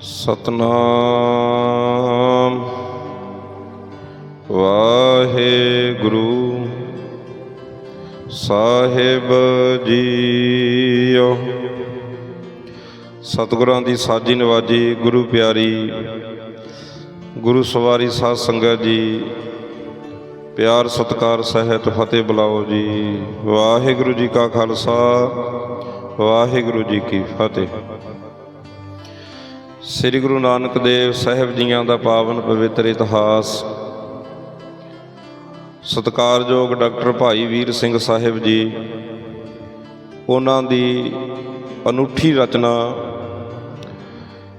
ਸਤਨਾਮ। ਵਾਹਿਗੁਰੂ ਸਾਹਿਬ JIO. ਸਤਿਗੁਰਾਂ ਦੀ ਸਾਜੀ ਨਵਾਜੀ ਗੁਰੂ ਪਿਆਰੀ, ਗੁਰੂ ਸਵਾਰੀ ਸਾਧ ਸੰਗਤ ਜੀ, ਪਿਆਰ ਸਤਕਾਰ ਸਹਿਤ ਫਤਿਹ ਬੁਲਾਓ ਜੀ। ਵਾਹਿਗੁਰੂ ਜੀ ਕਾ ਖਾਲਸਾ, ਵਾਹਿਗੁਰੂ ਜੀ ਕੀ ਫਤਿਹ। ਸ੍ਰੀ ਗੁਰੂ ਨਾਨਕ ਦੇਵ ਸਾਹਿਬ ਜੀਆਂ ਦਾ ਪਾਵਨ ਪਵਿੱਤਰ ਇਤਿਹਾਸ। ਸਤਿਕਾਰਯੋਗ ਡਾਕਟਰ ਭਾਈ ਵੀਰ ਸਿੰਘ ਸਾਹਿਬ ਜੀ, ਉਹਨਾਂ ਦੀ ਅਨੂਠੀ ਰਚਨਾ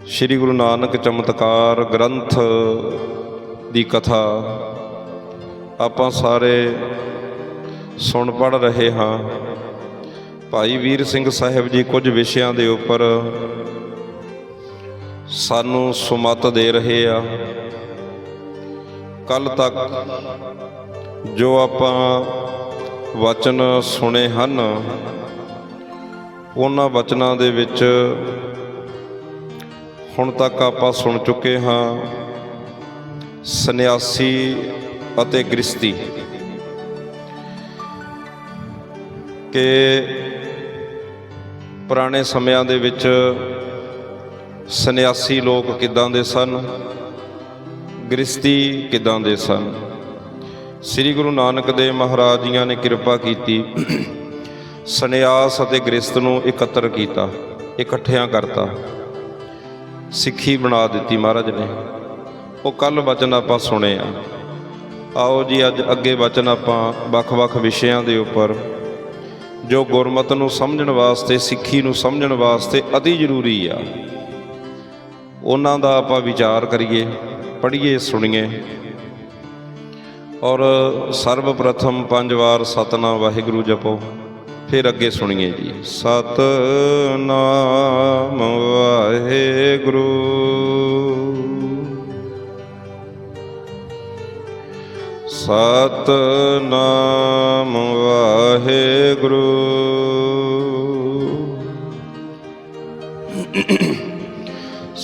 ਸ੍ਰੀ ਗੁਰੂ ਨਾਨਕ ਚਮਤਕਾਰ ਗ੍ਰੰਥ ਦੀ ਕਥਾ ਆਪਾਂ ਸਾਰੇ ਸੁਣ ਪੜ ਰਹੇ ਹਾਂ। ਭਾਈ ਵੀਰ ਸਿੰਘ ਸਾਹਿਬ ਜੀ ਕੁਝ ਵਿਸ਼ਿਆਂ ਦੇ ਉੱਪਰ ਸਾਨੂੰ ਸੁਮਤ ਦੇ ਰਹੇ ਆ। ਕੱਲ ਤੱਕ ਜੋ ਆਪਾਂ ਵਚਨ ਸੁਣੇ ਹਨ, ਉਹਨਾਂ ਵਚਨਾਂ ਦੇ ਵਿੱਚ ਹੁਣ ਤੱਕ ਆਪਾਂ ਸੁਣ ਚੁੱਕੇ ਹਾਂ, ਸੰਨਿਆਸੀ ਅਤੇ ਗ੍ਰਸਤੀ ਕਿ ਪੁਰਾਣੇ ਸਮਿਆਂ ਦੇ ਵਿੱਚ ਸੰਨਿਆਸੀ ਲੋਕ ਕਿਦਾਂ ਦੇ ਸਨ? ਗ੍ਰਸਤੀ ਕਿਦਾਂ ਦੇ ਸਨ? ਸ੍ਰੀ ਗੁਰੂ ਨਾਨਕ ਦੇਵ ਮਹਾਰਾਜ ਜੀਆਂ ਨੇ ਕਿਰਪਾ ਕੀਤੀ, ਸੰਨਿਆਸ ਅਤੇ ਗ੍ਰਸਤ ਨੂੰ ਇਕੱਤਰ ਕੀਤਾ, ਇਕੱਠਿਆਂ ਕਰਤਾ। ਸਿੱਖੀ ਬਣਾ ਦਿੱਤੀ ਮਹਾਰਾਜ ਨੇ। ਉਹ ਕੱਲ ਵਚਨ ਆਪਾਂ ਸੁਣੇ ਆ। ਆਓ ਜੀ, ਅੱਜ ਅੱਗੇ ਵਚਨ ਆਪਾਂ ਵੱਖ-ਵੱਖ ਵਿਸ਼ਿਆਂ ਦੇ ਉੱਪਰ। ਜੋ ਗੁਰਮਤ ਨੂੰ ਸਮਝਣ ਵਾਸਤੇ, ਸਿੱਖੀ ਨੂੰ ਸਮਝਣ ਵਾਸਤੇ ਅਤੀ ਜ਼ਰੂਰੀ ਆ। ਉਹਨਾਂ ਦਾ ਆਪਾਂ ਵਿਚਾਰ ਕਰੀਏ, ਪੜ੍ਹੀਏ, ਸੁਣੀਏ। ਔਰ ਸਰਵ ਪ੍ਰਥਮ ਪੰਜ ਵਾਰ ਸਤਨਾਮ ਵਾਹਿਗੁਰੂ ਜਪੋ, ਫਿਰ ਅੱਗੇ ਸੁਣੀਏ ਜੀ। ਸਤਨਾਮ ਵਾਹਿਗੁਰੂ। ਸਤਨਾਮ ਵਾਹਿਗੁਰੂ।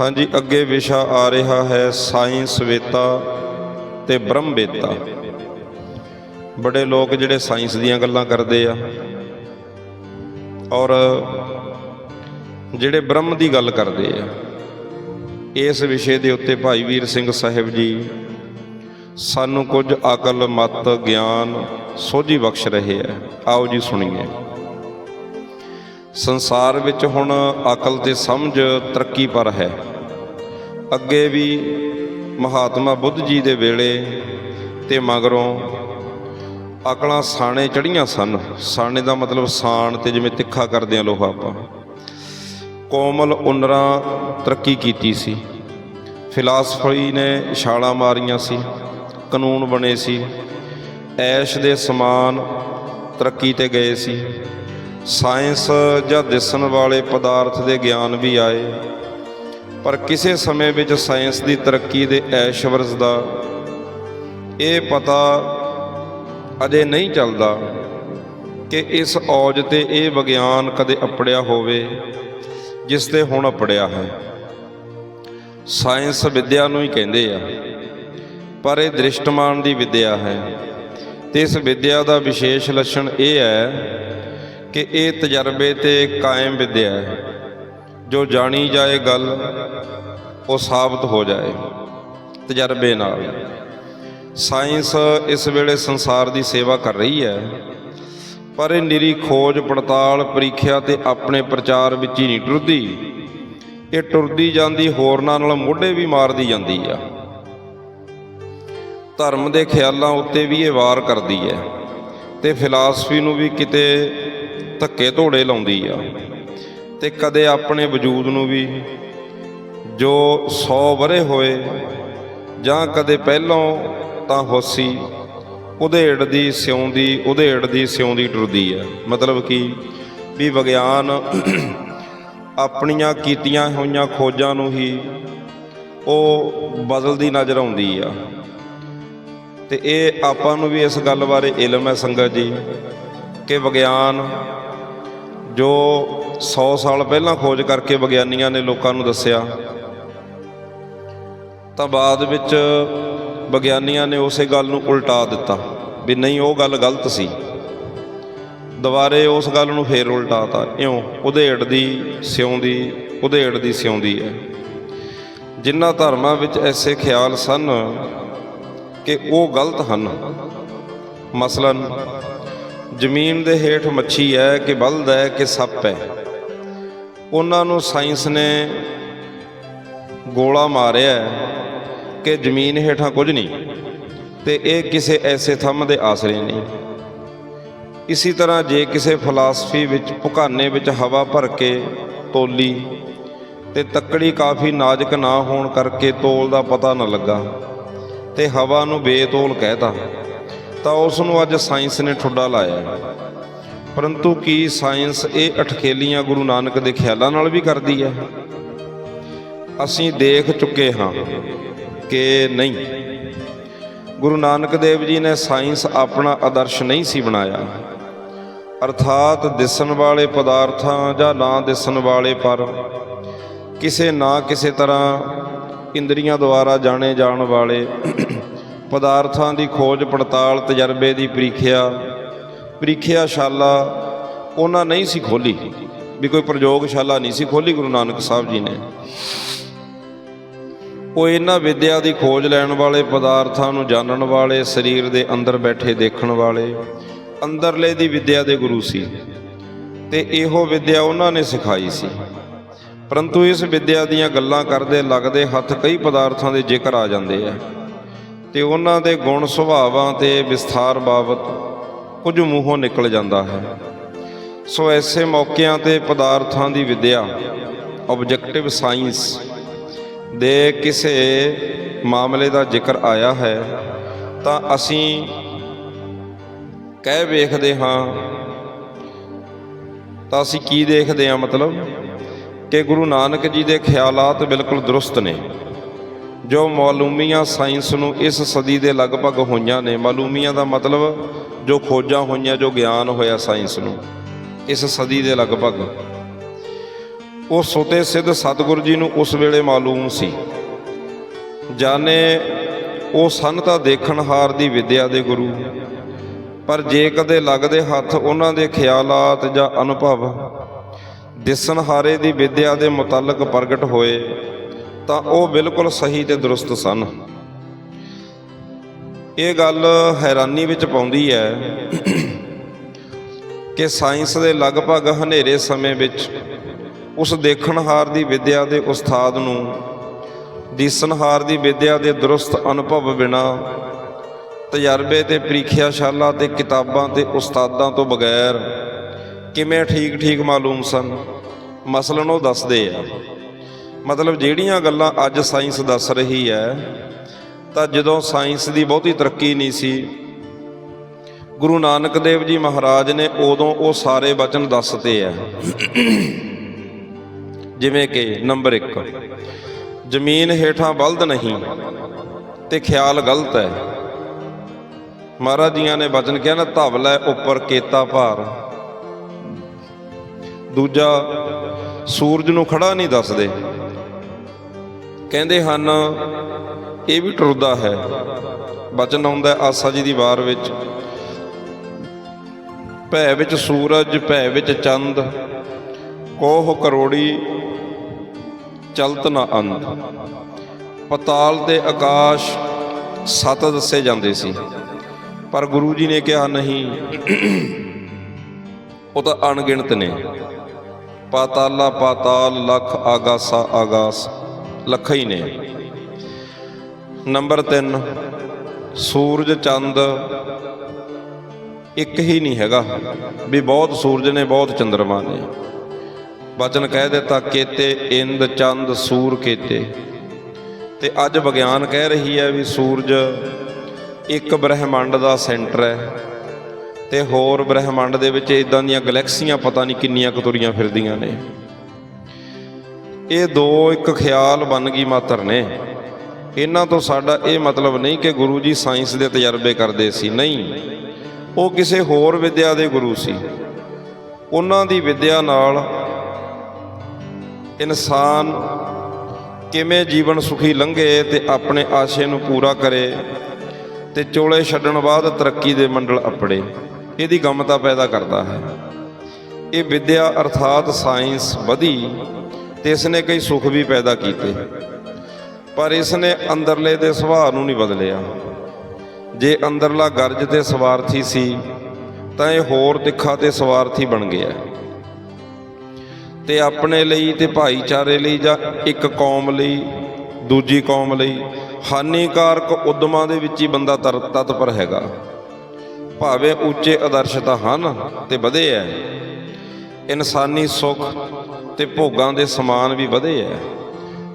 ਹਾਂਜੀ, ਅੱਗੇ ਵਿਸ਼ਾ ਆ ਰਿਹਾ ਹੈ ਸਾਇੰਸ ਵੇਤਾ ਤੇ ਬ੍ਰਹਮ ਵੇਤਾ। ਬੜੇ ਲੋਕ ਜਿਹੜੇ ਸਾਇੰਸ ਦੀਆਂ ਗੱਲਾਂ ਕਰਦੇ ਆ ਔਰ ਜਿਹੜੇ ਬ੍ਰਹਮ ਦੀ ਗੱਲ ਕਰਦੇ ਆ, ਇਸ ਵਿਸ਼ੇ ਦੇ ਉੱਤੇ ਭਾਈ ਵੀਰ ਸਿੰਘ ਸਾਹਿਬ ਜੀ ਸਾਨੂੰ ਕੁਝ ਅਕਲ, ਮਤ, ਗਿਆਨ ਸੋਝੀ ਬਖਸ਼ ਰਹੇ ਆ। ਆਓ ਜੀ ਸੁਣੀਏ। ਸੰਸਾਰ ਵਿੱਚ ਹੁਣ ਅਕਲ ਤੇ ਸਮਝ ਤਰੱਕੀ ਪਰ ਹੈ। ਅੱਗੇ ਵੀ ਮਹਾਤਮਾ ਬੁੱਧ ਜੀ ਦੇ ਵੇਲੇ ਤੇ ਮਗਰੋਂ ਅਕਲਾਂ ਸਾਣੇ ਚੜੀਆਂ ਸਨ। ਸਾਣੇ ਦਾ ਮਤਲਬ ਸਾਣ ਤੇ ਜਿਵੇਂ ਤਿੱਖਾ ਕਰਦੇ ਆ ਲੋਹਾ ਆਪਾਂ। ਕੋਮਲ ਉਨਰਾਂ ਤਰੱਕੀ ਕੀਤੀ ਸੀ। ਫਿਲਾਸਫੀ ਨੇ ਛਾਲਾਂ ਮਾਰੀਆਂ ਸੀ। ਕਾਨੂੰਨ ਬਣੇ ਸੀ। ਐਸ਼ ਦੇ ਸਮਾਨ ਤਰੱਕੀ ਤੇ ਗਏ ਸੀ। ਸਾਇੰਸ ਜਾਂ ਦਿਸਣ ਵਾਲੇ ਪਦਾਰਥ ਦੇ ਗਿਆਨ ਵੀ ਆਏ, ਪਰ ਕਿਸੇ ਸਮੇਂ ਵਿੱਚ ਸਾਇੰਸ ਦੀ ਤਰੱਕੀ ਦੇ ਐਸ਼ਵਰਸ ਦਾ ਇਹ ਪਤਾ ਅਜੇ ਨਹੀਂ ਚੱਲਦਾ ਕਿ ਇਸ ਔਜ ਤੇ ਇਹ ਵਿਗਿਆਨ ਕਦੇ ਅਪੜਿਆ ਹੋਵੇ, ਜਿਸ ਤੇ ਹੁਣ ਅਪੜਿਆ ਹੈ। ਸਾਇੰਸ ਵਿਦਿਆ ਨੂੰ ਹੀ ਕਹਿੰਦੇ ਆ, ਪਰ ਇਹ ਦ੍ਰਿਸ਼ਟਮਾਨ ਦੀ ਵਿਦਿਆ ਹੈ। ਤੇ ਇਸ ਵਿਦਿਆ ਦਾ ਵਿਸ਼ੇਸ਼ ਲੱਛਣ ਇਹ ਹੈ ਕਿ ਇਹ ਤਜਰਬੇ ਤੇ ਕਾਇਮ ਵਿਦਿਆ ਹੈ। ਜੋ ਜਾਣੀ ਜਾਏ ਗੱਲ, ਉਹ ਸਾਬਤ ਹੋ ਜਾਏ। ਤਜਰਬੇ ਨਾਲ। ਸਾਇੰਸ ਇਸ ਵੇਲੇ ਸੰਸਾਰ ਦੀ ਸੇਵਾ ਕਰ ਰਹੀ ਹੈ, ਪਰ ਇਹ ਨਿਰੀ ਖੋਜ, ਪੜਤਾਲ, ਪ੍ਰੀਖਿਆ ਤੇ ਆਪਣੇ ਪ੍ਰਚਾਰ ਵਿੱਚ ਹੀ ਨਹੀਂ ਟੁਰਦੀ। ਇਹ ਟੁਰਦੀ ਜਾਂਦੀ ਹੋਰਨਾਂ ਨਾਲ ਮੋਢੇ ਵੀ ਮਾਰਦੀ ਜਾਂਦੀ ਆ। ਧਰਮ ਦੇ ਖਿਆਲਾਂ ਉੱਤੇ ਵੀ ਇਹ ਵਾਰ ਕਰਦੀ ਹੈ ਤੇ ਫਿਲਾਸਫੀ ਨੂੰ ਵੀ ਕਿਤੇ ਧੱਕੇ ਧੋੜੇ ਲਾਉਂਦੀ ਆ। ਤੇ ਕਦੇ ਆਪਣੇ ਵਜੂਦ ਨੂੰ ਵੀ ਜੋ 100 ਵਰੇ ਹੋਏ ਜਾਂ ਕਦੇ ਪਹਿਲੋਂ ਤਾਂ ਹੋਸੀ, ਉਧੇੜ ਦੀ ਸਿਉਂਦੀ ਉਧੇੜ ਦੀ ਸਿਉਂਦੀ ਟੁਰਦੀ ਆ। ਮਤਲਬ ਕਿ ਵੀ ਵਿਗਿਆਨ ਆਪਣੀਆਂ ਕੀਤੀਆਂ ਹੋਈਆਂ ਖੋਜਾਂ ਨੂੰ ਹੀ ਉਹ ਬਦਲਦੀ ਨਜ਼ਰ ਆਉਂਦੀ ਆ। ਤੇ ਇਹ ਆਪਾਂ ਨੂੰ ਵੀ ਇਸ ਗੱਲ ਬਾਰੇ ਇਲਮ ਹੈ ਸੰਗਤ ਜੀ। ਕਿ ਵਿਗਿਆਨ, ਜੋ 100 ਸਾਲ ਪਹਿਲਾਂ ਖੋਜ ਕਰਕੇ ਵਿਗਿਆਨੀਆਂ ਨੇ ਲੋਕਾਂ ਨੂੰ ਦੱਸਿਆ, ਤਾਂ ਬਾਅਦ ਵਿੱਚ ਵਿਗਿਆਨੀਆਂ ਨੇ ਉਸੇ ਗੱਲ ਨੂੰ ਉਲਟਾ ਦਿੱਤਾ ਵੀ ਨਹੀਂ, ਉਹ ਗੱਲ ਗਲਤ ਸੀ। ਦੁਬਾਰੇ ਉਸ ਗੱਲ ਨੂੰ ਫੇਰ ਉਲਟਾਤਾ। ਇਉਂ ਉਧੇੜ ਦੀ ਸਿਉਂਦੀ ਉਧੇੜ ਦੀ ਸਿਉਂਦੀ ਹੈ। ਜਿਨ੍ਹਾਂ ਧਰਮਾਂ ਵਿੱਚ ਐਸੇ ਖਿਆਲ ਸਨ ਕਿ ਉਹ ਗਲਤ ਹਨ, ਮਸਲਨ ਜ਼ਮੀਨ ਦੇ ਹੇਠ ਮੱਛੀ ਹੈ ਕਿ ਬਲਦ ਹੈ ਕਿ ਸੱਪ ਹੈ। ਉਹਨਾਂ ਨੂੰ ਸਾਇੰਸ ਨੇ ਗੋਲਾ ਮਾਰਿਆ ਕਿ ਜ਼ਮੀਨ ਹੇਠਾਂ ਕੁਝ ਨਹੀਂ ਤੇ ਇਹ ਕਿਸੇ ਐਸੇ ਥੰਮ ਦੇ ਆਸਰੇ ਨਹੀਂ ਇਸੇ ਤਰ੍ਹਾਂ ਜੇ ਕਿਸੇ ਫਲਸਫੀ ਵਿੱਚ ਭੁਕਾਨੇ ਵਿੱਚ ਹਵਾ ਭਰ ਕੇ ਤੋਲੀ ਤੇ ਤੱਕੜੀ ਕਾਫੀ ਨਾਜ਼ੁਕ ਨਾ ਹੋਣ ਕਰਕੇ ਤੋਲ ਦਾ ਪਤਾ ਨਾ ਲੱਗਾ ਤੇ ਹਵਾ ਨੂੰ ਬੇਤੋਲ ਕਹਿਤਾ। ਤਾਂ ਉਸ ਨੂੰ ਅੱਜ ਸਾਇੰਸ ਨੇ ਠੁੱਡਾ ਲਾਇਆ ਪਰੰਤੂ ਕੀ ਸਾਇੰਸ ਇਹ ਅਟਖੇਲੀਆਂ ਗੁਰੂ ਨਾਨਕ ਦੇ ਖਿਆਲਾਂ ਨਾਲ ਵੀ ਕਰਦੀ ਹੈ? ਅਸੀਂ ਦੇਖ ਚੁੱਕੇ ਹਾਂ ਕਿ ਨਹੀਂ। ਗੁਰੂ ਨਾਨਕ ਦੇਵ ਜੀ ਨੇ ਸਾਇੰਸ ਆਪਣਾ ਆਦਰਸ਼ ਨਹੀਂ ਸੀ ਬਣਾਇਆ। ਅਰਥਾਤ ਦਿਸਣ ਵਾਲੇ ਪਦਾਰਥਾਂ ਜਾਂ ਨਾ ਦਿਸਣ ਵਾਲੇ ਪਰ ਕਿਸੇ ਨਾ ਕਿਸੇ ਤਰ੍ਹਾਂ ਇੰਦਰੀਆਂ ਦੁਆਰਾ ਜਾਣੇ ਜਾਣ ਵਾਲੇ ਪਦਾਰਥਾਂ ਦੀ ਖੋਜ, ਪੜਤਾਲ, ਤਜਰਬੇ ਦੀ ਪ੍ਰੀਖਿਆ, ਪ੍ਰੀਖਿਆਸ਼ਾਲਾ ਉਹਨਾਂ ਨਹੀਂ ਸੀ ਖੋਲੀ। ਵੀ ਕੋਈ ਪ੍ਰਯੋਗਸ਼ਾਲਾ ਨਹੀਂ ਸੀ ਖੋਲੀ ਗੁਰੂ ਨਾਨਕ ਸਾਹਿਬ ਜੀ ਨੇ। ਉਹ ਇਹਨਾਂ ਵਿਦਿਆ ਦੀ ਖੋਜ ਲੈਣ ਵਾਲੇ, ਪਦਾਰਥਾਂ ਨੂੰ ਜਾਣਨ ਵਾਲੇ, ਸਰੀਰ ਦੇ ਅੰਦਰ ਬੈਠੇ ਦੇਖਣ ਵਾਲੇ, ਅੰਦਰਲੇ ਦੀ ਵਿਦਿਆ ਦੇ ਗੁਰੂ ਸੀ। ਤੇ ਇਹੋ ਵਿਦਿਆ ਉਹਨਾਂ ਨੇ ਸਿਖਾਈ ਸੀ। ਪਰੰਤੂ ਇਸ ਵਿਦਿਆ ਦੀਆਂ ਗੱਲਾਂ ਕਰਦੇ, ਲੱਗਦੇ ਹੱਥ ਕਈ ਪਦਾਰਥਾਂ ਦੇ ਜ਼ਿਕਰ ਆ ਜਾਂਦੇ ਆ। ਤੇ ਉਹਨਾਂ ਦੇ ਗੁਣ ਸੁਭਾਵਾਂ ਤੇ ਵਿਸਥਾਰ ਬਾਬਤ ਕੁਝ ਮੂੰਹੋਂ ਨਿਕਲ ਜਾਂਦਾ ਹੈ। ਸੋ ਐਸੇ ਮੌਕਿਆਂ ਤੇ ਪਦਾਰਥਾਂ ਦੀ ਵਿਦਿਆ ਆਬਜੈਕਟਿਵ ਸਾਇੰਸ ਦੇ ਕਿਸੇ ਮਾਮਲੇ ਦਾ ਜ਼ਿਕਰ ਆਇਆ ਹੈ, ਤਾਂ ਅਸੀਂ ਕਹਿ ਵੇਖਦੇ ਹਾਂ, ਤਾਂ ਅਸੀਂ ਕੀ ਦੇਖਦੇ ਹਾਂ ਮਤਲਬ? ਕਿ ਗੁਰੂ ਨਾਨਕ ਜੀ ਦੇ ਖਿਆਲਾਤ ਬਿਲਕੁਲ ਦਰੁਸਤ ਨੇ। ਜੋ ਮਾਲੂਮੀਆਂ ਸਾਇੰਸ ਨੂੰ ਇਸ ਸਦੀ ਦੇ ਲਗਭਗ ਹੋਈਆਂ ਨੇ, ਮਾਲੂਮੀਆਂ ਦਾ ਮਤਲਬ ਜੋ ਖੋਜਾਂ ਹੋਈਆਂ, ਜੋ ਗਿਆਨ ਹੋਇਆ ਸਾਇੰਸ ਨੂੰ, ਇਸ ਸਦੀ ਦੇ ਲਗਭਗ। ਉਹ ਸੋਤੇ ਸਿੱਧ ਸਤਿਗੁਰੂ ਜੀ ਨੂੰ ਉਸ ਵੇਲੇ ਮਾਲੂਮ ਸੀ। ਜਾਣੇ ਉਹ ਸਨ ਤਾਂ ਦੇਖਣਹਾਰ ਦੀ ਵਿਦਿਆ ਦੇ ਗੁਰੂ, ਪਰ ਜੇ ਕਦੇ ਲੱਗਦੇ ਹੱਥ ਉਹਨਾਂ ਦੇ ਖਿਆਲਾਤ ਜਾਂ ਅਨੁਭਵ, ਦਿਸਣਹਾਰੇ ਦੀ ਵਿਦਿਆ ਦੇ ਮੁਤਲਕ ਪ੍ਰਗਟ ਹੋਏ ਤਾਂ ਉਹ ਬਿਲਕੁਲ ਸਹੀ ਤੇ ਦਰੁਸਤ ਸਨ। ਇਹ ਗੱਲ ਹੈਰਾਨੀ ਵਿੱਚ ਪਾਉਂਦੀ ਹੈ ਕਿ ਸਾਇੰਸ ਦੇ ਲਗਭਗ ਹਨੇਰੇ ਸਮੇਂ ਵਿੱਚ ਉਸ ਦੇਖਣਹਾਰ ਦੀ ਵਿਦਿਆ ਦੇ ਉਸਤਾਦ ਨੂੰ ਦੀਸਨਹਾਰ ਦੀ ਵਿਦਿਆ ਦੇ ਦਰੁਸਤ ਅਨੁਭਵ ਬਿਨਾ ਤਜਰਬੇ ਤੇ ਪ੍ਰੀਖਿਆਸ਼ਾਲਾ ਤੇ ਕਿਤਾਬਾਂ ਤੇ ਉਸਤਾਦਾਂ ਤੋਂ ਬਗੈਰ ਕਿਵੇਂ ਠੀਕ ਠੀਕ ਮਾਲੂਮ ਸਨ? ਮਸਲਨ ਉਹ ਦੱਸਦੇ ਆ। ਮਤਲਬ ਜਿਹੜੀਆਂ ਗੱਲਾਂ ਅੱਜ ਸਾਇੰਸ ਦੱਸ ਰਹੀ ਹੈ, ਤਾਂ ਜਦੋਂ ਸਾਇੰਸ ਦੀ ਬਹੁਤੀ ਤਰੱਕੀ ਨਹੀਂ ਸੀ, ਗੁਰੂ ਨਾਨਕ ਦੇਵ ਜੀ ਮਹਾਰਾਜ ਨੇ ਉਦੋਂ ਉਹ ਸਾਰੇ ਵਚਨ ਦੱਸਤੇ ਆ। ਜਿਵੇਂ ਕਿ ਨੰਬਰ 1 ਜ਼ਮੀਨ ਹੇਠਾਂ ਬਲਦ ਨਹੀਂ ਤੇ ਖਿਆਲ ਗਲਤ ਹੈ। ਮਹਾਰਾਜ ਜੀਆਂ ਨੇ ਵਚਨ ਕਿਹਾ ਨਾ ਧਵਲਾ ਉੱਪਰ ਕੇਤਾ ਭਾਰ। ਦੂਜਾ, ਸੂਰਜ ਨੂੰ ਖੜਾ ਨਹੀਂ ਦੱਸਦੇ। ਕਹਿੰਦੇ ਹਨ, ਇਹ ਵੀ ਟੁਰਦਾ ਹੈ। ਬਚਨ ਆਉਂਦਾ ਆਸਾ ਜੀ ਦੀ ਵਾਰ ਵਿੱਚ। ਭੈ ਵਿੱਚ ਸੂਰਜ, ਭੈ ਵਿੱਚ ਚੰਦ, ਕੋਹ ਕਰੋੜੀ, ਚਲਤ ਨਾ ਅੰਤ ਪਤਾਲ ਤੇ ਆਕਾਸ਼ ਸਤ ਦੱਸੇ ਜਾਂਦੇ ਸੀ। ਪਰ ਗੁਰੂ ਜੀ ਨੇ ਕਿਹਾ, ਨਹੀਂ, ਉਹ ਤਾਂ ਅਣਗਿਣਤ ਨੇ। ਪਾਤਾਲਾ ਪਾਤਾਲ, ਲੱਖ ਆਗਾਸਾ ਆਗਾਸ। ਲੱਖਾਂ ਹੀ ਨੇ। ਨੰਬਰ 3 ਸੂਰਜ ਚੰਦ ਇੱਕ ਹੀ ਨਹੀਂ ਹੈਗਾ, ਵੀ ਬਹੁਤ ਸੂਰਜ ਨੇ, ਬਹੁਤ ਚੰਦਰਮਾ ਨੇ। ਵਚਨ ਕਹਿ ਦਿੱਤਾ, ਕੇਤੇ ਇੰਦ ਚੰਦ ਸੂਰ ਕੇਤੇ। ਤੇ ਅੱਜ ਵਿਗਿਆਨ ਕਹਿ ਰਹੀ ਹੈ ਵੀ ਸੂਰਜ ਇੱਕ ਬ੍ਰਹਿਮੰਡ ਦਾ ਸੈਂਟਰ ਹੈ। ਤੇ ਹੋਰ ਬ੍ਰਹਿਮੰਡ ਦੇ ਵਿੱਚ ਇਦਾਂ ਦੀਆਂ ਗੈਲੈਕਸੀਆਂ ਪਤਾ ਨਹੀਂ ਕਿੰਨੀਆਂ ਕਤੁਰੀਆਂ ਫਿਰਦੀਆਂ ਨੇ। ਇਹ ਦੋ ਇੱਕ ਖਿਆਲ ਬਣ ਗਈ ਮਾਤਰ ਨੇ। ਇਹਨਾਂ ਤੋਂ ਸਾਡਾ ਇਹ ਮਤਲਬ ਨਹੀਂ ਕਿ ਗੁਰੂ ਜੀ ਸਾਇੰਸ ਦੇ ਤਜਰਬੇ ਕਰਦੇ ਸੀ, ਨਹੀਂ। ਉਹ ਕਿਸੇ ਹੋਰ ਵਿਦਿਆ ਦੇ ਗੁਰੂ ਸੀ। ਉਹਨਾਂ ਦੀ ਵਿਦਿਆ ਨਾਲ ਇਨਸਾਨ ਕਿਵੇਂ ਜੀਵਨ ਸੁਖੀ ਲੰਘੇ ਤੇ ਆਪਣੇ ਆਸ਼ੇ ਨੂੰ ਪੂਰਾ ਕਰੇ ਤੇ ਚੋਲੇ ਛੱਡਣ ਬਾਅਦ ਤਰੱਕੀ ਦੇ ਮੰਡਲ ਅਪੜੇ, ਇਹਦੀ ਗਮਤਾ ਪੈਦਾ ਕਰਦਾ ਹੈ। ਇਹ ਵਿਦਿਆ ਅਰਥਾਤ ਸਾਇੰਸ ਵਧੀ ਤੇ ਇਸ ਨੇ ਕਈ ਸੁੱਖ ਵੀ ਪੈਦਾ ਕੀਤੇ। ਪਰ ਇਸ ਨੇ ਅੰਦਰਲੇ ਦੇ ਸੁਭਾਅ ਨੂੰ ਨਹੀਂ ਬਦਲਿਆ। ਜੇ ਅੰਦਰਲਾ ਗਰਜ ਤੇ ਸਵਾਰਥੀ ਸੀ, ਤਾਂ ਇਹ ਹੋਰ ਤਿੱਖਾ ਤੇ ਸਵਾਰਥੀ ਬਣ ਗਿਆ। ਤੇ ਆਪਣੇ ਲਈ ਤੇ ਭਾਈਚਾਰੇ ਲਈ ਜਾਂ ਇੱਕ ਕੌਮ ਲਈ, ਦੂਜੀ ਕੌਮ ਲਈ ਹਾਨੀਕਾਰਕ ਉਦਮਾਂ ਦੇ ਵਿੱਚ ਹੀ ਬੰਦਾ ਤਰ, ਤਤਪਰ ਹੈਗਾ। ਭਾਵੇਂ ਉੱਚੇ ਆਦਰਸ਼ ਤਾਂ ਹਨ ਤੇ ਵਧੇ ਐ। ਇਨਸਾਨੀ ਸੁੱਖ ਤੇ ਭੋਗਾਂ ਦੇ ਸਮਾਨ ਵੀ ਵਧੇ ਐ।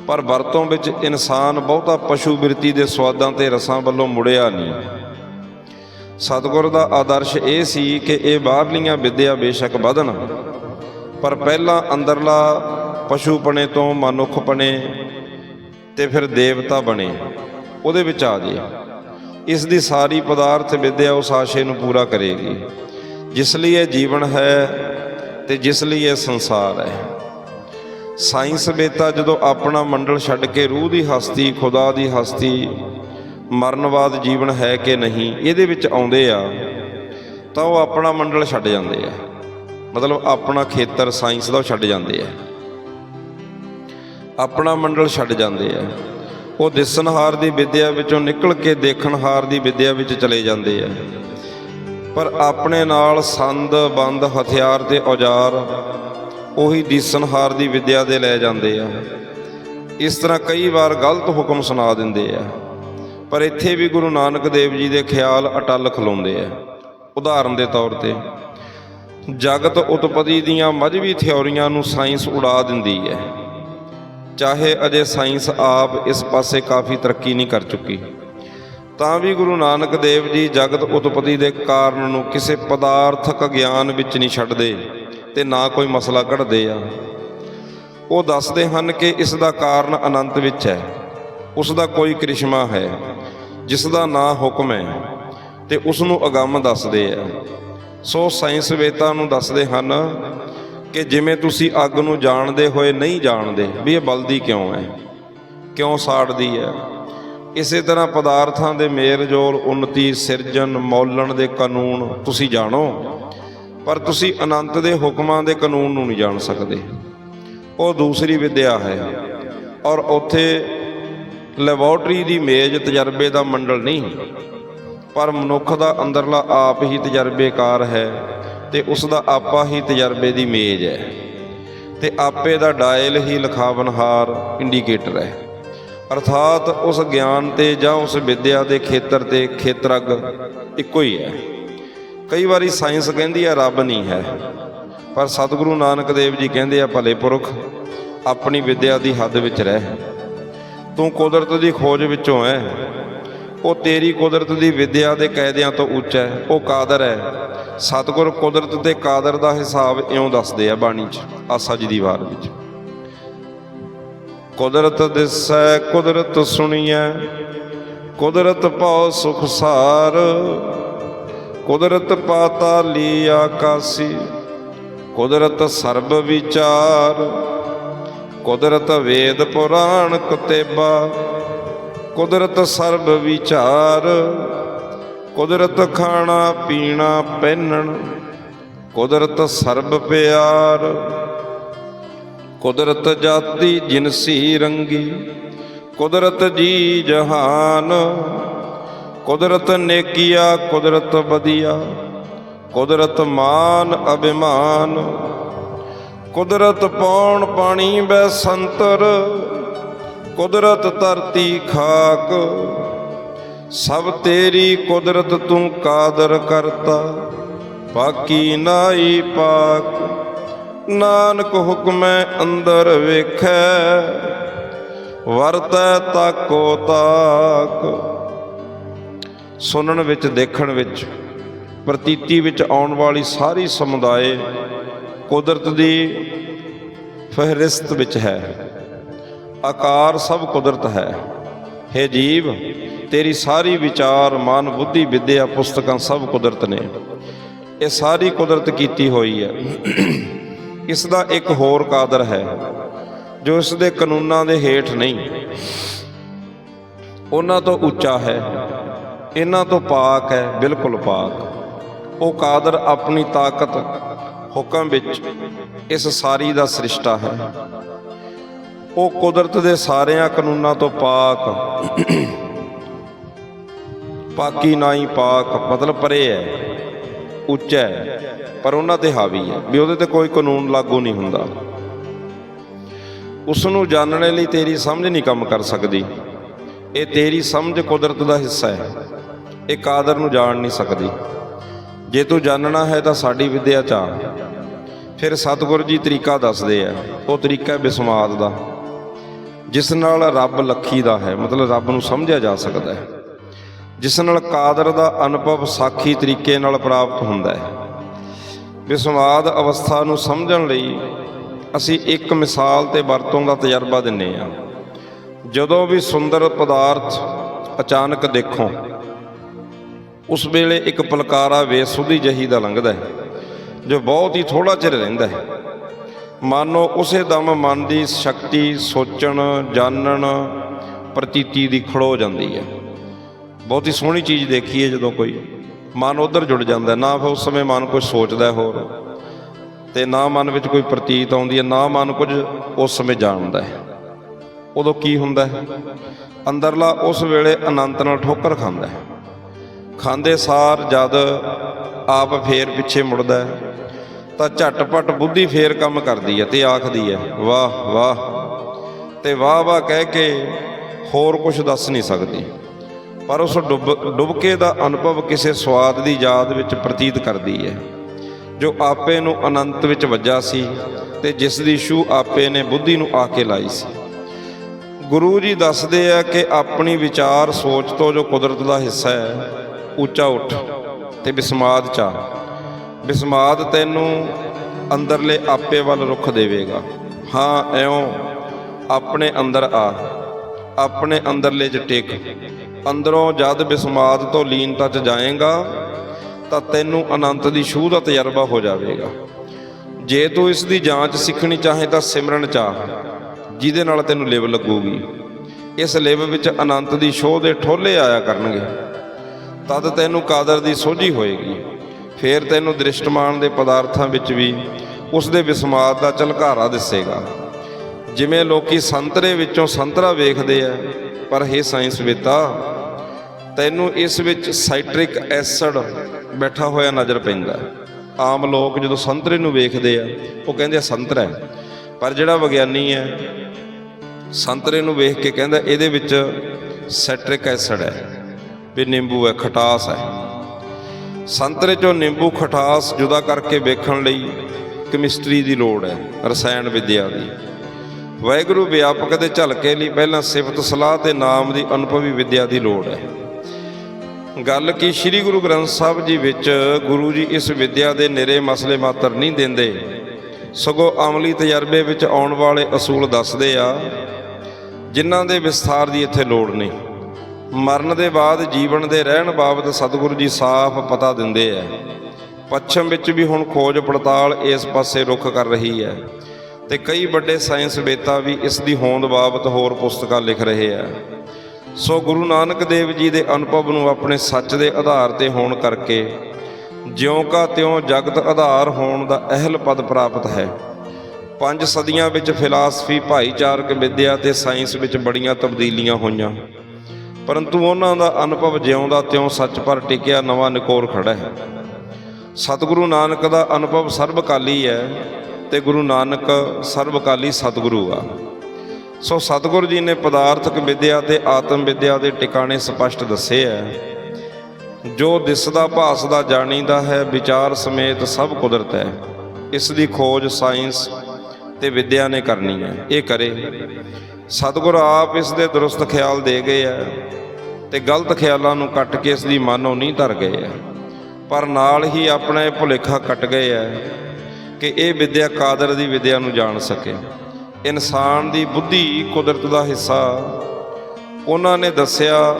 ਪਰ ਵਰਤੋਂ ਵਿੱਚ ਇਨਸਾਨ ਬਹੁਤਾ ਪਸ਼ੂ ਬਿਰਤੀ ਦੇ ਸਵਾਦਾਂ ਤੇ ਰਸਾਂ ਵੱਲੋਂ ਮੁੜਿਆ ਨਹੀਂ। ਸਤਿਗੁਰ ਦਾ ਆਦਰਸ਼ ਇਹ ਸੀ ਕਿ ਇਹ ਬਾਹਰਲੀਆਂ ਵਿਦਿਆ ਬੇਸ਼ੱਕ ਵਧਣ, ਪਰ ਪਹਿਲਾਂ ਅੰਦਰਲਾ ਪਸ਼ੂਪਣੇ ਤੋਂ ਮਨੁੱਖਪਣੇ ਤੇ ਫਿਰ ਦੇਵਤਾ ਬਣੇ, ਉਹਦੇ ਵਿੱਚ ਆ ਜੇ। ਇਸ ਦੀ ਸਾਰੀ ਪਦਾਰਥ ਵਿਦਿਆ ਉਸ ਆਸ਼ੇ ਨੂੰ ਪੂਰਾ ਕਰੇਗੀ, ਜਿਸ ਲਈ ਇਹ ਜੀਵਨ ਹੈ ਤੇ ਜਿਸ ਲਈ ਇਹ ਸੰਸਾਰ ਹੈ। ਸਾਇੰਸ ਬੇਤਾ ਜਦੋਂ ਆਪਣਾ ਮੰਡਲ ਛੱਡ ਕੇ ਰੂਹ ਦੀ ਹਸਤੀ, ਖੁਦਾ ਦੀ ਹਸਤੀ, ਮਰਨਵਾਦ ਜੀਵਨ ਹੈ ਕਿ ਨਹੀਂ, ਇਹਦੇ ਵਿੱਚ ਆਉਂਦੇ ਆ, ਤਾਂ ਉਹ ਆਪਣਾ ਮੰਡਲ ਛੱਡ ਜਾਂਦੇ ਆ। ਮਤਲਬ ਆਪਣਾ ਖੇਤਰ ਸਾਇੰਸ ਦਾ ਛੱਡ ਜਾਂਦੇ ਆ। ਆਪਣਾ ਮੰਡਲ ਛੱਡ ਜਾਂਦੇ ਆ। ਉਹ ਦਿਸਣਹਾਰ ਦੀ ਵਿਦਿਆ ਵਿੱਚੋਂ ਨਿਕਲ ਕੇ ਦੇਖਣਹਾਰ ਦੀ ਵਿਦਿਆ ਵਿੱਚ ਚਲੇ ਜਾਂਦੇ ਆ। ਪਰ ਆਪਣੇ ਨਾਲ ਸੰਦ, ਬੰਦ, ਹਥਿਆਰ ਤੇ ਔਜ਼ਾਰ ਉਹੀ ਦਿਸਣਹਾਰ ਦੀ ਵਿਦਿਆ ਦੇ ਲੈ ਜਾਂਦੇ ਆ। ਇਸ ਤਰ੍ਹਾਂ ਕਈ ਵਾਰ ਗਲਤ ਹੁਕਮ ਸੁਣਾ ਦਿੰਦੇ ਆ। ਪਰ ਇੱਥੇ ਵੀ ਗੁਰੂ ਨਾਨਕ ਦੇਵ ਜੀ ਦੇ ਖਿਆਲ ਅਟਲ ਖਲੋਂਦੇ ਆ। ਉਦਾਹਰਨ ਦੇ ਤੌਰ ਤੇ, ਜਗਤ ਉਤਪਤੀ ਦੀਆਂ ਮਜਵੀ ਥਿਉਰੀਆਂ ਨੂੰ ਸਾਇੰਸ ਉਡਾ ਦਿੰਦੀ ਹੈ। ਚਾਹੇ ਅਜੇ ਸਾਇੰਸ ਆਪ ਇਸ ਪਾਸੇ ਕਾਫੀ ਤਰੱਕੀ ਨਹੀਂ ਕਰ ਚੁੱਕੀ। ਤਾਂ ਵੀ ਗੁਰੂ ਨਾਨਕ ਦੇਵ ਜੀ ਜਗਤ ਉਤਪਤੀ ਦੇ ਕਾਰਨ ਨੂੰ ਕਿਸੇ ਪਦਾਰਥਕ ਗਿਆਨ ਵਿੱਚ ਨਹੀਂ ਛੱਡਦੇ। ਤੇ ਨਾ ਕੋਈ ਮਸਲਾ ਕੱਢਦੇ ਆ। ਉਹ ਦੱਸਦੇ ਹਨ ਕਿ ਇਸ ਦਾ ਕਾਰਨ ਅਨੰਤ ਵਿੱਚ ਹੈ। ਉਸ ਦਾ ਕੋਈ ਕ੍ਰਿਸ਼ਮਾ ਹੈ, ਜਿਸ ਦਾ ਨਾਂ ਹੁਕਮ ਹੈ, ਤੇ ਉਸ ਨੂੰ ਅਗੰਮ ਦੱਸਦੇ ਆ। ਸੋ ਸਾਇੰਸ ਵੇਤਾ ਨੂੰ ਦੱਸਦੇ ਹਨ ਕਿ ਜਿਵੇਂ ਤੁਸੀਂ ਅੱਗ ਨੂੰ ਜਾਣਦੇ ਹੋਏ ਨਹੀਂ ਜਾਣਦੇ, ਵੀ ਇਹ ਬਲਦੀ ਕਿਉਂ ਹੈ? ਕਿਉਂ ਸਾੜਦੀ ਹੈ? ਇਸੇ ਤਰ੍ਹਾਂ ਪਦਾਰਥਾਂ ਦੇ ਮੇਲ ਜੋਲ ਉન્નਤੀ ਸਿਰਜਣ, ਮੌਲਣ ਦੇ ਕਾਨੂੰਨ ਤੁਸੀਂ ਜਾਣੋ। ਪਰ ਤੁਸੀਂ ਅਨੰਤ ਦੇ ਹੁਕਮਾਂ ਦੇ ਕਾਨੂੰਨ ਨੂੰ ਨਹੀਂ ਜਾਣ ਸਕਦੇ। ਉਹ ਦੂਸਰੀ ਵਿਦਿਆ ਹੈ ਔਰ ਉੱਥੇ ਲੈਬੋਰਟਰੀ ਦੀ ਮੇਜ਼ ਤਜਰਬੇ ਦਾ ਮੰਡਲ ਨਹੀਂ ਪਰ ਮਨੁੱਖ ਦਾ ਅੰਦਰਲਾ ਆਪ ਹੀ ਤਜਰਬੇਕਾਰ ਹੈ ਤੇ ਉਸ ਦਾ ਆਪਾ ਹੀ ਤਜਰਬੇ ਦੀ ਮੇਜ਼ ਹੈ। ਤੇ ਆਪੇ ਦਾ ਡਾਇਲ ਹੀ ਲਿਖਾਵਨਹਾਰ ਇੰਡੀਕੇਟਰ ਹੈ। ਅਰਥਾਤ ਉਸ ਗਿਆਨ ਤੇ ਜਾਂ ਉਸ ਵਿਦਿਆ ਦੇ ਖੇਤਰ ਤੇ ਖੇਤਰਗ ਇੱਕੋ ਹੀ ਹੈ। ਕਈ ਵਾਰੀ ਸਾਇੰਸ ਕਹਿੰਦੀ ਹੈ ਰੱਬ ਨਹੀਂ ਹੈ। ਪਰ ਸਤਿਗੁਰੂ ਨਾਨਕ ਦੇਵ ਜੀ ਕਹਿੰਦੇ ਆ, ਭਲੇ ਪੁਰਖ, ਆਪਣੀ ਵਿਦਿਆ ਦੀ ਹੱਦ ਵਿੱਚ ਰਹਿ। ਤੂੰ ਕੁਦਰਤ ਦੀ ਖੋਜ ਵਿੱਚੋਂ ਹੈ ਉਹ ਤੇਰੀ ਕੁਦਰਤ ਦੀ ਵਿਦਿਆ ਦੇ ਕਾਇਦਿਆਂ ਤੋਂ ਉੱਚਾ ਹੈ ਉਹ ਕਾਦਰ ਹੈ ਸਤਿਗੁਰ ਕੁਦਰਤ ਤੇ ਕਾਦਰ ਦਾ ਹਿਸਾਬ ਇਉਂ ਦੱਸਦੇ ਆ ਬਾਣੀ 'ਚ, ਆਸਾ ਜੀ ਦੀ ਵਾਰ ਵਿੱਚ। ਕੁਦਰਤ ਦਿਸੈ, ਕੁਦਰਤ ਸੁਣੀਐ। ਕੁਦਰਤ ਪਾਉ ਸੁਖ ਸਾਰ। ਕੁਦਰਤ ਪਾਤਾਲੀ ਆਕਾਸੀ ਕੁਦਰਤ ਸਰਬ ਵਿਚਾਰ, ਕੁਦਰਤ ਵੇਦ ਪੁਰਾਣ ਕੁਤੇਬਾ, ਕੁਦਰਤ ਸਰਬ ਵਿਚਾਰ, ਕੁਦਰਤ ਖਾਣਾ ਪੀਣਾ ਪਹਿਨਣ, ਕੁਦਰਤ ਸਰਬ ਪਿਆਰ, ਕੁਦਰਤ ਜਾਤੀ ਜਿਨਸੀ ਰੰਗੀ, ਕੁਦਰਤ ਜੀ ਜਹਾਨ ਕੁਦਰਤ ਨੇਕੀਆ ਕੁਦਰਤ ਬਦੀਆ ਕੁਦਰਤ ਮਾਨ ਅਭਿਮਾਨ। ਕੁਦਰਤ ਪੌਣ ਪਾਣੀ ਬੈ ਸੰਤਰ। ਕੁਦਰਤ ਧਰਤੀ ਖਾਕ। ਸਭ ਤੇਰੀ ਕੁਦਰਤ ਤੂੰ ਕਾਦਰ ਕਰਤਾ। ਬਾਕੀ ਨਾਈ ਪਾਕ। ਨਾਨਕ ਹੁਕਮੈ ਅੰਦਰ ਵੇਖੈ। ਵਰਤੈ ਤਾਕੋ ਤਾਕ। ਸੁਣਨ ਵਿੱਚ, ਦੇਖਣ ਵਿੱਚ, ਪ੍ਰਤੀਤੀ ਵਿੱਚ ਆਉਣ ਵਾਲੀ ਸਾਰੀ ਸਮੁਦਾਇ ਕੁਦਰਤ ਦੀ ਫਹਿਰਿਸਤ ਵਿੱਚ ਹੈ। ਆਕਾਰ ਸਭ ਕੁਦਰਤ ਹੈ। ਹੈ ਜੀਵ, ਤੇਰੀ ਸਾਰੀ ਵਿਚਾਰ, ਮਨ, ਬੁੱਧੀ, ਵਿਦਿਆ, ਪੁਸਤਕਾਂ ਸਭ ਕੁਦਰਤ ਨੇ। ਇਹ ਸਾਰੀ ਕੁਦਰਤ ਕੀਤੀ ਹੋਈ ਹੈ। ਇਸ ਦਾ ਇੱਕ ਹੋਰ ਕਾਦਰ ਹੈ, ਜੋ ਇਸ ਦੇ ਕਾਨੂੰਨਾਂ ਦੇ ਹੇਠ ਨਹੀਂ। ਉਹਨਾਂ ਤੋਂ ਉੱਚਾ ਹੈ। ਇਹਨਾਂ ਤੋਂ ਪਾਕ ਹੈ, ਬਿਲਕੁਲ ਪਾਕ। ਉਹ ਕਾਦਰ ਆਪਣੀ ਤਾਕਤ, ਹੁਕਮ ਵਿੱਚ ਇਸ ਸਾਰੀ ਦਾ ਸ੍ਰਿਸ਼ਟਾ ਹੈ। ਉਹ ਕੁਦਰਤ ਦੇ ਸਾਰਿਆਂ ਕਾਨੂੰਨਾਂ ਤੋਂ ਪਾਕ। ਪਾਕੀ ਨਾਈ ਪਾਕ, ਮਤਲਬ ਪਰੇ ਹੈ, ਉੱਚਾ ਹੈ, ਪਰ ਉਹਨਾਂ ਤੇ ਹਾਵੀ ਹੈ, ਵੀ ਉਹਦੇ ਤੇ ਕੋਈ ਕਾਨੂੰਨ ਲਾਗੂ ਨਹੀਂ ਹੁੰਦਾ। ਉਸ ਨੂੰ ਜਾਣਨ ਲਈ ਤੇਰੀ ਸਮਝ ਨਹੀਂ ਕੰਮ ਕਰ ਸਕਦੀ। ਇਹ ਤੇਰੀ ਸਮਝ ਕੁਦਰਤ ਦਾ ਹਿੱਸਾ ਹੈ। ਇਹ ਕਾਦਰ ਨੂੰ ਜਾਣ ਨਹੀਂ ਸਕਦੀ। ਜੇ ਤੂੰ ਜਾਣਨਾ ਹੈ ਤਾਂ ਸਾਡੀ ਵਿਦਿਆ ਚ ਆ। ਫਿਰ ਸਤਿਗੁਰੂ ਜੀ ਤਰੀਕਾ ਦੱਸਦੇ ਆ, ਉਹ ਤਰੀਕਾ ਹੈ ਬਿਸਮਾਦ ਦਾ। ਜਿਸ ਨਾਲ ਰੱਬ ਲੱਖੀ ਦਾ ਹੈ, ਮਤਲਬ ਰੱਬ ਨੂੰ ਸਮਝਿਆ ਜਾ ਸਕਦਾ ਹੈ। ਜਿਸ ਨਾਲ ਕਾਦਰ ਦਾ ਅਨੁਭਵ ਸਾਖੀ ਤਰੀਕੇ ਨਾਲ ਪ੍ਰਾਪਤ ਹੁੰਦਾ ਹੈ। ਵਿਸਮਾਦ ਅਵਸਥਾ ਨੂੰ ਸਮਝਣ ਲਈ ਅਸੀਂ ਇੱਕ ਮਿਸਾਲ ਤੇ ਵਰਤੋਂ ਦਾ ਤਜਰਬਾ ਦਿੰਨੇ ਆ ਜਦੋਂ ਵੀ ਸੁੰਦਰ ਪਦਾਰਥ ਅਚਾਨਕ ਦੇਖੋ ਉਸ ਵੇਲੇ ਇੱਕ ਪਲਕਾਰਾ ਬੇਸੁੱਧੀ ਜਹੀ ਦਾ ਲੰਘਦਾ ਹੈ, ਜੋ ਬਹੁਤ ਹੀ ਥੋੜਾ ਚਿਰ ਰਹਿੰਦਾ ਹੈ। ਮਾਨੋ ਉਸੇ ਦਮ ਮਨ ਦੀ ਸ਼ਕਤੀ ਸੋਚਣ, ਜਾਣਨ, ਪ੍ਰਤੀਤੀ ਦੀ ਖੜੋ ਜਾਂਦੀ ਹੈ। ਬਹੁਤ ਹੀ ਸੋਹਣੀ ਚੀਜ਼ ਦੇਖੀ ਹੈ ਜਦੋਂ ਕੋਈ ਮਨ ਉਧਰ ਜੁੜ ਜਾਂਦਾ ਨਾ ਫਿਰ ਉਸ ਸਮੇਂ ਮਨ ਕੁਝ ਸੋਚਦਾ ਹੋਰ, ਤੇ ਨਾ ਮਨ ਵਿੱਚ ਕੋਈ ਪ੍ਰਤੀਤ ਆਉਂਦੀ ਹੈ, ਨਾ ਮਨ ਕੁਝ ਉਸ ਸਮੇਂ ਜਾਣਦਾ ਹੈ। ਉਦੋਂ ਕੀ ਹੁੰਦਾ ਹੈ? ਅੰਦਰਲਾ ਉਸ ਵੇਲੇ ਅਨੰਤ ਨਾਲ ਠੋਕਰ ਖਾਂਦਾ ਹੈ। ਖਾਂਦੇ ਸਾਰ ਜਦ ਆਪ ਫੇਰ ਪਿੱਛੇ ਮੁੜਦਾ ਹੈ, ਤਾਂ ਝਟਪਟ ਬੁੱਧੀ ਫੇਰ ਕੰਮ ਕਰਦੀ ਹੈ ਤੇ ਆਖਦੀ ਹੈ, ਵਾਹ ਵਾਹ। ਤੇ ਵਾਹ ਵਾਹ ਕਹਿ ਕੇ ਹੋਰ ਕੁਝ ਦੱਸ ਨਹੀਂ ਸਕਦੀ। ਪਰ ਉਸ ਡੁੱਬ, ਡੁੱਬਕੇ ਦਾ ਅਨੁਭਵ ਕਿਸੇ ਸਵਾਦ ਦੀ ਯਾਦ ਵਿੱਚ ਪ੍ਰਤੀਤ ਕਰਦੀ ਹੈ, ਜੋ ਆਪੇ ਨੂੰ ਅਨੰਤ ਵਿੱਚ ਵੱਜਾ ਸੀ ਤੇ ਜਿਸ ਦੀ ਛੂ ਆਪੇ ਨੇ ਬੁੱਧੀ ਨੂੰ ਆ ਕੇ ਲਾਈ ਸੀ। ਗੁਰੂ ਜੀ ਦੱਸਦੇ ਆ ਕਿ ਆਪਣੀ ਵਿਚਾਰ ਸੋਚ ਤੋਂ ਜੋ ਕੁਦਰਤ ਦਾ ਹਿੱਸਾ ਹੈ ਉੱਚਾ ਉੱਠ ਤੇ ਬਿਸਮਾਦ ਚਾ। ਬਿਸਮਾਦ ਤੈਨੂੰ ਅੰਦਰਲੇ ਆਪੇ ਵੱਲ ਰੁਖ ਦੇਵੇਗਾ। ਹਾਂ, ਐਉਂ ਆਪਣੇ ਅੰਦਰ ਆ। ਆਪਣੇ ਅੰਦਰਲੇ ਚ ਟਿਕ। ਅੰਦਰੋਂ ਜਦ ਬਿਸਮਾਦ ਤੋਂ ਲੀਨਤਾ ਚ ਜਾਏਗਾ, ਤਾਂ ਤੈਨੂੰ ਅਨੰਤ ਦੀ ਛੂਹ ਦਾ ਤਜਰਬਾ ਹੋ ਜਾਵੇਗਾ। ਜੇ ਤੂੰ ਇਸ ਦੀ ਜਾਂਚ ਸਿੱਖਣੀ ਚਾਹੇ ਤਾਂ ਸਿਮਰਨ ਚਾਹ ਜਿਹਦੇ ਨਾਲ ਤੈਨੂੰ ਲਿਵ ਲੱਗੂਗੀ। ਇਸ ਲਿਵ ਵਿੱਚ ਅਨੰਤ ਦੀ ਛੋਹ ਦੇ ਠੋਲੇ ਆਇਆ ਕਰਨਗੇ। ਤਦ ਤੈਨੂੰ ਕਾਦਰ ਦੀ ਸੋਝੀ ਹੋਏਗੀ। ਫੇਰ ਤੈਨੂੰ ਦ੍ਰਿਸ਼ਟਮਾਨ ਦੇ ਪਦਾਰਥਾਂ ਵਿੱਚ ਵੀ ਉਸ ਦੇ ਵਿਸਮਾਦ ਦਾ ਝਲਕਾਰਾ ਦਿਸੇਗਾ। ਜਿਵੇਂ ਲੋਕੀ ਸੰਤਰੇ ਵਿੱਚੋਂ ਸੰਤਰਾ ਵੇਖਦੇ ਆ, ਪਰ ਇਹ ਸਾਇੰਸ ਵਿਤਾ ਤੈਨੂੰ ਇਸ ਵਿੱਚ ਸਾਈਟ੍ਰਿਕ ਐਸਿਡ ਬੈਠਾ ਹੋਇਆ ਨਜ਼ਰ ਪੈਂਦਾ। ਆਮ ਲੋਕ ਜਦੋਂ ਸੰਤਰੇ ਨੂੰ ਵੇਖਦੇ ਆ, ਉਹ ਕਹਿੰਦੇ ਆ, ਸੰਤਰਾ ਹੈ। ਪਰ ਜਿਹੜਾ ਵਿਗਿਆਨੀ ਹੈ, ਸੰਤਰੇ ਨੂੰ ਵੇਖ ਕੇ ਕਹਿੰਦਾ, ਇਹਦੇ ਵਿੱਚ ਸਾਈਟ੍ਰਿਕ ਐਸਿਡ ਹੈ। ਵੀ ਨਿੰਬੂ ਹੈ ਖਟਾਸ ਹੈ। ਸੰਤਰੇ ਚੋਂ ਨਿੰਬੂ ਖਟਾਸ ਜੁਦਾ ਕਰਕੇ ਵੇਖਣ ਲਈ ਕੈਮਿਸਟਰੀ ਦੀ ਲੋੜ ਹੈ, ਰਸਾਇਣ ਵਿਦਿਆ ਦੀ। ਵਾਹਿਗੁਰੂ ਵਿਆਪਕ ਦੇ ਝਲਕੇ ਲਈ ਪਹਿਲਾਂ ਸਿਫਤ ਸਲਾਹ ਤੇ ਨਾਮ ਦੀ ਅਨੁਭਵੀ ਵਿਦਿਆ ਦੀ ਲੋੜ ਹੈ। ਗੱਲ ਕੀ ਸ੍ਰੀ ਗੁਰੂ ਗ੍ਰੰਥ ਸਾਹਿਬ ਜੀ ਵਿੱਚ ਗੁਰੂ ਜੀ ਇਸ ਵਿਦਿਆ ਦੇ ਨਿਰੇ ਮਸਲੇ ਮਾਤਰ ਨਹੀਂ ਦਿੰਦੇ। ਸਗੋਂ ਅਮਲੀ ਤਜਰਬੇ ਵਿੱਚ ਆਉਣ ਵਾਲੇ ਅਸੂਲ ਦੱਸਦੇ ਆ, ਜਿਨ੍ਹਾਂ ਦੇ ਵਿਸਥਾਰ ਦੀ ਇੱਥੇ ਲੋੜ ਨਹੀਂ। ਮਰਨ ਦੇ ਬਾਅਦ ਜੀਵਨ ਦੇ ਰਹਿਣ ਬਾਬਤ ਸਤਿਗੁਰੂ ਜੀ ਸਾਫ਼ ਪਤਾ ਦਿੰਦੇ ਆ ਪੱਛਮ ਵਿੱਚ ਵੀ ਹੁਣ ਖੋਜ ਪੜਤਾਲ ਇਸ ਪਾਸੇ ਰੁਖ ਕਰ ਰਹੀ ਹੈ ਤੇ ਕਈ ਵੱਡੇ ਸਾਇੰਸ ਵੇਤਾ ਵੀ ਇਸ ਦੀ ਹੋਂਦ ਬਾਬਤ ਹੋਰ ਪੁਸਤਕਾਂ ਲਿਖ ਰਹੇ ਆ ਸੋ ਗੁਰੂ ਨਾਨਕ ਦੇਵ ਜੀ ਦੇ ਅਨੁਭਵ ਨੂੰ ਆਪਣੇ ਸੱਚ ਦੇ ਆਧਾਰ ਤੇ ਹੋਣ ਕਰਕੇ ਜਿਉਂ ਕਾ ਤਿਉਂ ਜਗਤ ਆਧਾਰ ਹੋਣ ਦਾ ਅਹਿਲ ਪਦ ਪ੍ਰਾਪਤ ਹੈ। ਪੰਜ ਸਦੀਆਂ ਵਿੱਚ ਫਿਲਾਸਫੀ, ਭਾਈਚਾਰਕ ਵਿਦਿਆ ਤੇ ਸਾਇੰਸ ਵਿੱਚ ਬੜੀਆਂ ਤਬਦੀਲੀਆਂ ਹੋਈਆਂ। ਪਰੰਤੂ ਉਹਨਾਂ ਦਾ ਅਨੁਭਵ ਜਿਉਂਦਾ ਤਿਉਂ ਸੱਚ ਪਰ ਟਿਕਿਆ ਨਵਾਂ ਨਿਕੋਰ ਖੜਾ ਹੈ। ਸਤਿਗੁਰੂ ਨਾਨਕ ਦਾ ਅਨੁਭਵ ਸਰਬਕਾਲੀ ਹੈ ਤੇ ਗੁਰੂ ਨਾਨਕ ਸਰਬਕਾਲੀ ਸਤਿਗੁਰੂ ਆ। ਸੋ ਸਤਿਗੁਰੂ ਜੀ ਨੇ ਪਦਾਰਥਕ ਵਿਦਿਆ ਤੇ ਆਤਮ ਵਿਦਿਆ ਦੇ ਟਿਕਾਣੇ ਸਪਸ਼ਟ ਦੱਸੇ ਹੈ। ਜੋ ਦਿਸਦਾ ਭਾਸਦਾ ਜਾਣੀਦਾ ਹੈ, ਵਿਚਾਰ ਸਮੇਤ ਸਭ ਕੁਦਰਤ ਹੈ। ਇਸ ਦੀ ਖੋਜ ਸਾਇੰਸ ਤੇ ਵਿਦਿਆ ਨੇ ਕਰਨੀ ਹੈ। ਇਹ ਕਰੇ। ਸਤਿਗੁਰ ਆਪ ਇਸ ਦੇ ਦਰੁਸਤ ਖਿਆਲ ਦੇ ਗਏ ਆ ਤੇ ਗਲਤ ਖਿਆਲਾਂ ਨੂੰ ਕੱਟ ਕੇ ਇਸ ਦੀ ਮਾਨੋ ਨਹੀਂ ਧਰ ਗਏ ਆ। ਪਰ ਨਾਲ ਹੀ ਆਪਣਾ ਇਹ ਭੁਲੇਖਾ ਕੱਟ ਗਏ ਆ ਕਿ ਇਹ ਵਿਦਿਆ ਕਾਦਰ ਦੀ ਵਿਦਿਆ ਨੂੰ ਜਾਣ ਸਕੇ। ਇਨਸਾਨ ਦੀ ਬੁੱਧੀ ਕੁਦਰਤ ਦਾ ਹਿੱਸਾ, ਉਹਨਾਂ ਨੇ ਦੱਸਿਆ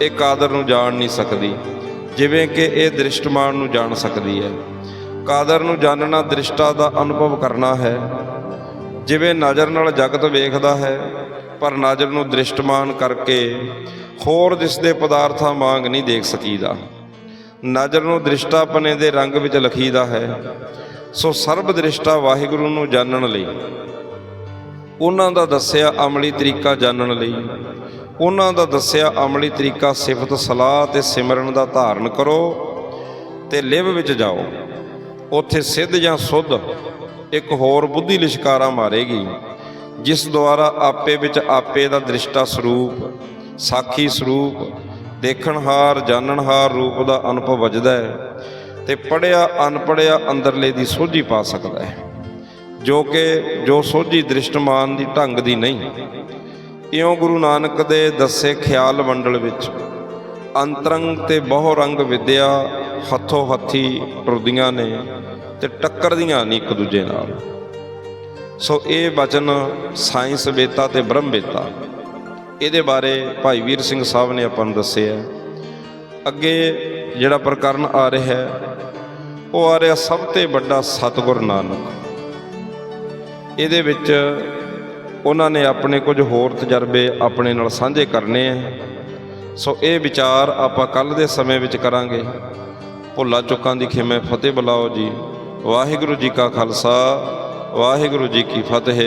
ਇਹ ਕਾਦਰ ਨੂੰ ਜਾਣ ਨਹੀਂ ਸਕਦੀ, ਜਿਵੇਂ ਕਿ ਇਹ ਦ੍ਰਿਸ਼ਟਮਾਨ ਨੂੰ ਜਾਣ ਸਕਦੀ ਹੈ। ਕਾਦਰ ਨੂੰ ਜਾਣਨਾ ਦ੍ਰਿਸ਼ਟਾ ਦਾ ਅਨੁਭਵ ਕਰਨਾ ਹੈ, ਜਿਵੇਂ ਨਜ਼ਰ ਨਾਲ ਜਗਤ ਵੇਖਦਾ ਹੈ ਪਰ ਨਾਜ਼ਰ ਨੂੰ ਦ੍ਰਿਸ਼ਟਮਾਨ ਕਰਕੇ ਹੋਰ ਦਿਸਦੇ ਪਦਾਰਥਾਂ ਵਾਂਗ ਨਹੀਂ ਦੇਖ ਸਕੀਦਾ। ਨਜ਼ਰ ਨੂੰ ਦ੍ਰਿਸ਼ਟਾਪਨੇ ਦੇ ਰੰਗ ਵਿੱਚ ਲਖੀਦਾ ਹੈ। ਸੋ ਸਰਬ ਦ੍ਰਿਸ਼ਟਾ ਵਾਹਿਗੁਰੂ ਨੂੰ ਜਾਣਨ ਲਈ। ਉਹਨਾਂ ਦਾ ਦੱਸਿਆ ਅਮਲੀ ਤਰੀਕਾ ਜਾਣਨ ਲਈ। ਉਹਨਾਂ ਦਾ ਦੱਸਿਆ ਅਮਲੀ ਤਰੀਕਾ ਸਿਫਤ ਸਲਾਹ ਤੇ ਸਿਮਰਨ ਦਾ ਧਾਰਨ ਕਰੋ ਤੇ ਲਿਵ ਵਿੱਚ ਜਾਓ। ਉੱਥੇ ਸਿੱਧ ਜਾਂ ਸੁੱਧ ਇੱਕ ਹੋਰ ਬੁੱਧੀ ਲਿਸ਼ਕਾਰਾ ਮਾਰੇਗੀ। ਜਿਸ ਦੁਆਰਾ ਆਪੇ ਵਿੱਚ ਆਪੇ ਦਾ ਦ੍ਰਿਸ਼ਟਾ ਸਰੂਪ, ਸਾਖੀ ਸਰੂਪ, ਦੇਖਣਹਾਰ, ਜਾਣਨਹਾਰ ਰੂਪ ਦਾ ਅਨੁਭਵ ਵੱਜਦਾ ਹੈ ਤੇ ਪੜਿਆ ਅਨਪੜਿਆ ਅੰਦਰਲੇ ਦੀ ਸੋਝੀ ਪਾ ਸਕਦਾ ਹੈ। ਜੋ ਕਿ, ਜੋ ਸੋਝੀ ਦ੍ਰਿਸ਼ਟਮਾਨ ਦੀ ਢੰਗ ਦੀ ਨਹੀਂ। ਇਉਂ ਗੁਰੂ ਨਾਨਕ ਦੇ ਦੱਸੇ ਖਿਆਲ ਮੰਡਲ ਵਿੱਚ ਅੰਤਰੰਗ ਤੇ ਬਹੁ ਰੰਗ ਵਿਦਿਆ ਹੱਥੋਂ ਹੱਥੀ ਟੁਰਦੀਆਂ ਨੇ ਤੇ ਟੱਕਰਦੀਆਂ ਨਹੀਂ ਇੱਕ ਦੂਜੇ ਨਾਲ। ਸੋ ਇਹ ਵਚਨ ਸਾਇੰਸ ਵੇਤਾ ਤੇ ਬ੍ਰਹਮ ਵੇਤਾ। ਇਹਦੇ ਬਾਰੇ ਭਾਈ ਵੀਰ ਸਿੰਘ ਸਾਹਿਬ ਨੇ ਆਪਾਂ ਨੂੰ ਦੱਸਿਆ ਅੱਗੇ ਜਿਹੜਾ ਪ੍ਰਕਰਨ ਆ ਰਿਹਾ ਹੈ, ਉਹ ਆ ਰਿਹਾ ਸਭ ਤੋਂ ਵੱਡਾ ਸਤਿਗੁਰ ਨਾਨਕ। ਇਹਦੇ ਵਿੱਚ ਉਹਨਾਂ ਨੇ ਆਪਣੇ ਕੁਝ ਹੋਰ ਤਜਰਬੇ ਆਪਣੇ ਨਾਲ ਸਾਂਝੇ ਕਰਨੇ ਆ ਸੋ ਇਹ ਵਿਚਾਰ ਆਪਾਂ ਕੱਲ ਦੇ ਸਮੇਂ ਵਿੱਚ ਕਰਾਂਗੇ। ਭੁੱਲਾ ਚੁੱਕਾਂ ਦੀ ਖਿਮੇ ਫਤਿਹ ਬੁਲਾਓ ਜੀ। ਵਾਹਿਗੁਰੂ ਜੀ ਕਾ ਖਾਲਸਾ। ਵਾਹਿਗੁਰੂ ਜੀ ਕੀ ਫਤਿਹ।